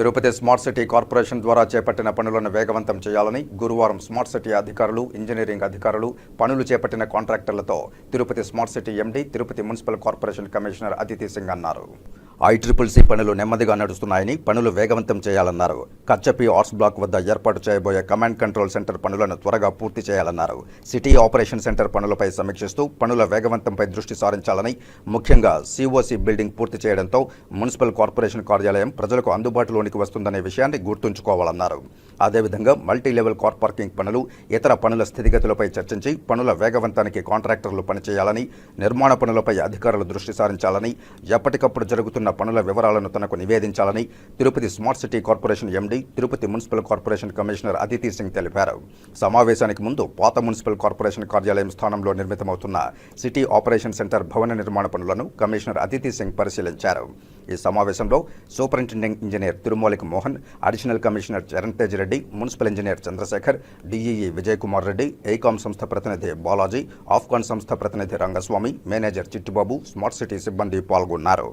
Tirupati smart city corporation ద్వారా చేపట్టిన పనులను వేగవంతం చేయాలని గురువారం స్మార్ట్ సిటీ అధికారులు ఇంజనీరింగ్ అధికారులు పనులు చేపట్టిన కాంట్రాక్టర్లతో Tirupati smart city MD Tirupati municipal corporation commissioner Aditi Singh అన్నారు. ఐట్రిపుల్సీ పనులు నెమ్మదిగా నడుస్తున్నాయని పనులు వేగవంతం చేయాలన్నారు. కచ్చపి ఆర్ట్స్ బ్లాక్ వద్ద ఏర్పాటు చేయబోయే కమాండ్ కంట్రోల్ సెంటర్ పనులను త్వరగా పూర్తి చేయాలన్నారు. సిటీ ఆపరేషన్ సెంటర్ పనులపై సమీక్షిస్తూ పనుల వేగవంతంపై దృష్టి సారించాలని ముఖ్యంగా సిఓసి బిల్డింగ్ పూర్తి చేయడంతో మున్సిపల్ కార్పొరేషన్ కార్యాలయం ప్రజలకు అందుబాటులోనికి వస్తుందనే విషయాన్ని గుర్తుంచుకోవాలన్నారు. అదేవిధంగా మల్టీ లెవెల్ కార్ పార్కింగ్ పనులు ఇతర పనుల స్థితిగతులపై చర్చించి పనుల వేగవంతానికి కాంట్రాక్టర్లు పనిచేయాలని నిర్మాణ పనులపై అధికారులు దృష్టి సారించాలని ఎప్పటికప్పుడు జరుగుతున్న పనుల వివరాలను తనకు నివేదించాలని Tirupati smart city corporation MD Tirupati municipal corporation commissioner Aditi Singh తెలిపారు. సమావేశానికి ముందు పాత మున్సిపల్ కార్పొరేషన్ కార్యాలయం స్థానంలో నిర్మితమవుతున్న సిటీ ఆపరేషన్ సెంటర్ భవన నిర్మాణ పనులను కమిషనర్ అదితి సింగ్ పరిశీలించారు. ఈ సమావేశంలో సూపరింటెండెంట్ ఇంజనీర్ తిరుమలకి Mohan additional commissioner Charan Tej Reddy municipal engineer Chandrashekar DEE Vijay Kumar Reddy AECOM సంస్థ ప్రతినిధి బాలాజీ ఆఫ్ఘాన్ సంస్థ ప్రతినిధి Rangaswamy manager Chittibabu smart city సిబ్బంది పాల్గొన్నారు.